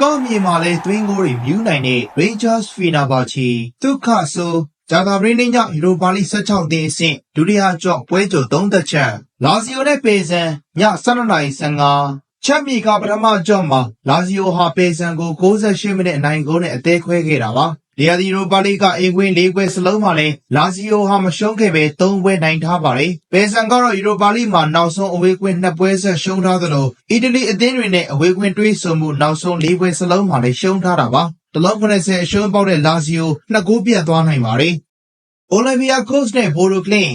ကော့မြေမှာလည်းသွင်းကိုတွေမြူးနိုင်တဲ့ Rangers Fenerbahce ဒုက္ခဆိုဂျာတာဘရင်းနှင်းကြောင့်ယူရိုပါလိ16တင်းအဆင့်ဒုတိယကြော့ပွဲကြို3သက်ချက်လာဇီယိုနဲ့ပေဆန်ည12:15ချက်မီကပထမကြော့မှာလာဇီယိုဟာပေဆန်ကို68မိနစ်အနိုင်ဂိုးနဲ့အသေးခွဲခဲ့တာပါ။ ဒီယာဒီရိုပါလိကအင်ကွင်း၄ခွဲစလုံးမှာလည်းလာဇီယိုဟာမရှုံးခဲ့ပဲ၃ပွဲနိုင်ထားပါတယ်။ပေဆန်ကတော့ယူရိုပါလိမှာနောက်ဆုံးအဝေးကွင်း၂ပွဲဆက်ရှုံးထားသလိုအီတလီအသင်းတွေနဲ့အဝေးကွင်းတွေးဆုံမှုနောက်ဆုံး၄ပွဲစလုံးမှာလည်းရှုံးထားတာပါ။တလုံး90အရှုံးပေါက်တဲ့လာဇီယိုနှစ်ဂိုးပြတ်သွားနိုင်ပါတယ်။အိုလံပီယာကို့စ်နဲ့ဘိုလိုကလင်ည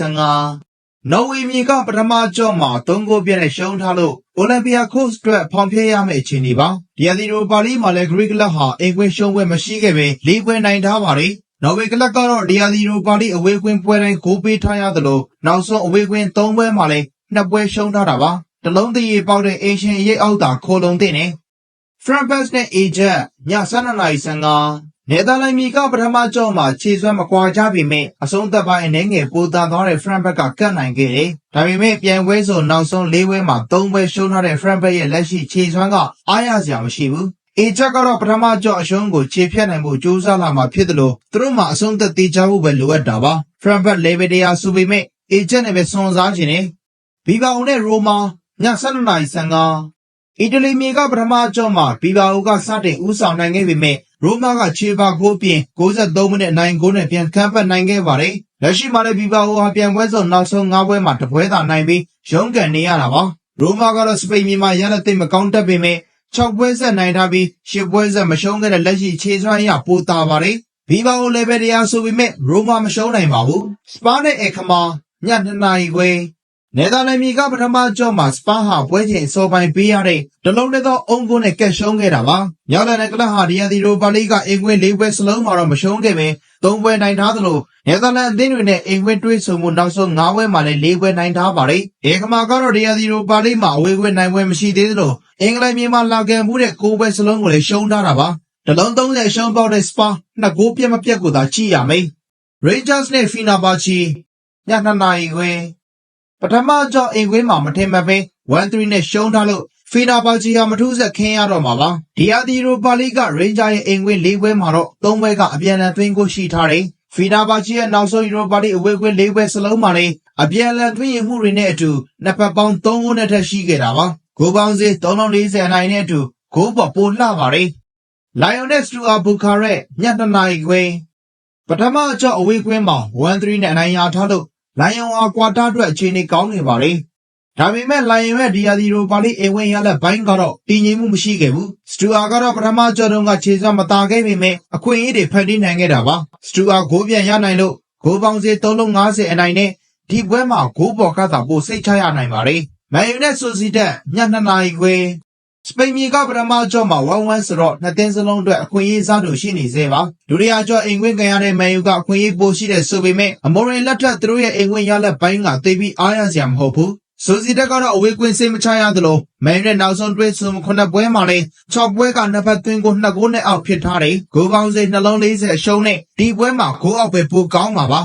7:15နော်ဝေမြေကပထမကြော့မှာ၃ဂိုးပြည့်နဲ့ရှုံးထားလို့ အိုလံပီယာကို့စ်အတွက်ဖောင်ဖျက်ရမယ့်အခြေအနေပါဒီယာဒီရိုပါလီမှာလည်းဂရိကလပ်ဟာအင်ကွင်းရှုံးပွဲမရှိခဲ့ပဲ၄ပွဲနိုင်ထားပါတယ်နော်ဝေကလပ်ကတော့ဒီယာဒီရိုပါလီအဝေးကွင်းပွဲတိုင်းဂိုးပေးထားရသလိုနောက်ဆုံးအဝေးကွင်း၃ပွဲမှာလည်းနှစ်ပွဲရှုံးထားတာပါတလုံးတရီပေါက်တဲ့အင်ရှင်ရိတ်အောက်တာခိုလုံတဲ့နဲ့ဖရန်ဘတ်နဲ့အေဂျက်ည7:55 နယ်သာလန်မြေကပထမကြော့မှာခြေစွမ်းမကွာကြပေမဲ့အဆုံးသက်ပိုင်းအနေငယ်ပိုသာသွားတဲ့ဖရန်ဘတ်ကကတ်နိုင်ခဲ့တယ်။ဒါပေမဲ့ပြန်ပွဲဆိုနောက်ဆုံး၄ပွဲမှာ၃ပွဲရှုံးထားတဲ့ဖရန်ဘတ်ရဲ့လက်ရှိခြေစွမ်းကအားရစရာမရှိဘူး။အေဂျက်ကတော့ပထမကြော့အရှုံးကိုခြေဖြတ်နိုင်ဖို့ကြိုးစားလာမှာဖြစ်တယ်လို့သူတို့မှအဆုံးသက်သေးချဖို့ပဲလိုအပ်တာပါ။ဖရန်ဘတ်လေဗီဒီယာဆိုပေမဲ့အေဂျက်နဲ့ပဲစွန်စားခြင်းနဲ့ဘီဘာအိုနဲ့ရိုမာည7:55 အီတလီမြေကပထမကြော့မှာဘီဘာအိုကစတင်ဦးဆောင်နိုင်ခဲ့ပေမဲ့ရိုမာကခြေပါကိုပြင်63မိနစ်အနိုင်ဂိုးနဲ့ပြန်ခန့်ပတ်နိုင်ခဲ့ပါတယ်။လက်ရှိမှာလည်းဘီဘာအိုဟာပြန်ပွဲဆုံးနောက်ဆုံး9ပွဲမှာတပွဲသာနိုင်ပြီးရုန်းကန်နေရတာပါ။ရိုမာကတော့စပိန်မြေမှာရလက်သိမ့်မကောင်းတတ်ပေမဲ့6ပွဲဆက်နိုင်ထားပြီး10ပွဲဆက်မရှုံးခဲ့တဲ့လက်ရှိခြေစွမ်းအရပိုတာပါတယ်။ဘီဘာအိုလည်းပဲတရားဆိုပေမဲ့ရိုမာမရှုံးနိုင်ပါဘူး။စပါးနဲ့အခမာည2နာရီခွဲ နယ်သာလန်မြေကပထမကြော့မှာစပါးဟာပွဲချိန်အစောပိုင်းပေးရတဲ့တလုံးတည်းသောအုံကုန်းနဲ့ကက်ရှုံးခဲ့တာပါ။မြောက်လန်နဲ့ကလပ်ဟာဒီယန်ဒီရိုပါလိကအင်ကွင်း၄ပွဲစလုံးမှာတော့မရှုံးခဲ့ပဲ၃ပွဲနိုင်ထားသလိုနယ်သာလန်အသင်းတွေနဲ့အင်ကွင်းတွေးဆုံမှုနောက်ဆုံး၅ပွဲမှာလည်း၄ပွဲနိုင်ထားပါတယ်။ဧကမာကတော့ဒီယန်ဒီရိုပါလိမှာအဝေးကွင်းနိုင်ပွဲမရှိသေးသလိုအင်္ဂလန်မြေမှာလာကန်မှုတဲ့၉ပွဲစလုံးကိုလည်းရှုံးထားတာပါ။တလုံး30ရှုံးပေါက်တဲ့စပါးနှစ်ဂိုးပြတ်မပြတ်ကိုသာကြည့်ရမယ်။ Rangers နဲ့ Fenerbahce ည2နာရီခွဲ ပထမကြော့အိမ်ကွင်းမှာမထင်မှတ်ပဲ1-3နဲ့ရှုံးထားလို့ဖီနာပါချီဟာမထူးဆက်ခင်းရတော့မှာပါဒီယာဒီရိုပါလိကရိန်ဂျာရဲ့အိမ်ကွင်း၄ပွဲမှာတော့၃ပွဲကအပြန်အလှန်သွင်းကိုရှိထားတယ်ဖီနာပါချီရဲ့နောက်ဆုံးယူရိုပါလိအဝေးကွင်း၄ပွဲစလုံးမှာလည်းအပြန်အလှန်သွင်းရမှုတွေနဲ့အတူနှစ်ပတ်ပေါင်း၃ဂိုးနဲ့ထက်ရှိခဲ့တာပါဂိုးပေါင်းစေး340အနိုင်နဲ့အတူဂိုးပေါ်ပိုလှပါတယ်လိုင်ယွန်နဲ့စတူအာဘူခါရက်ည2နာရီခွဲပထမကြော့အဝေးကွင်းမှာ1-3နဲ့အနိုင်ရထားလို့ လိုင်ယွန်ဟာကွာတာအတွက်အခြေအနေကောင်းနေပါတယ်။ဒါပေမဲ့လိုင်ယွန်ရဲ့ဒီယာဒီရိုပါလိအိမ်ဝင်ရလက်ဘိုင်းကတော့တည်ငြိမ်မှုမရှိခဲ့ဘူး။စတူအာကတော့ပထမကြော်တုန်းကခြေစွမ်းမသာခဲ့ပေမဲ့အခွင့်အရေးတွေဖန်တီးနိုင်ခဲ့တာပါ။စတူအာဂိုးပြန်ရနိုင်လို့ဂိုးပေါင်းစေး350အနိုင်နဲ့ဒီပွဲမှာဂိုးပေါ်ကသာပိုစိတ်ချရနိုင်ပါတယ်။မန်ယူနဲ့ဆိုစီတက်ည2နာရီခွဲ စပိန်မြေကပထမကြော့မှာ1-1ဆိုတော့နှစ်သင်းစလုံးအတွက်အခွင့်အရေးစားတို့ရှိနေသေးပါဒုတိယကြော့အိမ်ခွင့်ခံရတဲ့မန်ယူကအခွင့်အရေးပိုရှိတဲ့ဆိုပေမဲ့အမော်ရင်လက်ထက်သူတို့ရဲ့အိမ်ခွင့်ရလက်ပိုင်းကသိပြီးအားရစရာမဟုတ်ဘူးဆိုစီတက်ကတော့အဝေးကွင်းစိတ်မချရသလိုမန်ယူနဲ့နောက်ဆုံးတွဲဆုံခုနှစ်ပွဲမှာလည်း6ပွဲကနှစ်ဖက်သွင်းကို2ဂိုးနဲ့အောက်ဖြစ်ထားတယ်ဂိုးပေါင်းစိနှလုံး40အရှုံးနဲ့ဒီပွဲမှာဂိုးအောက်ပဲပိုကောင်းပါပါ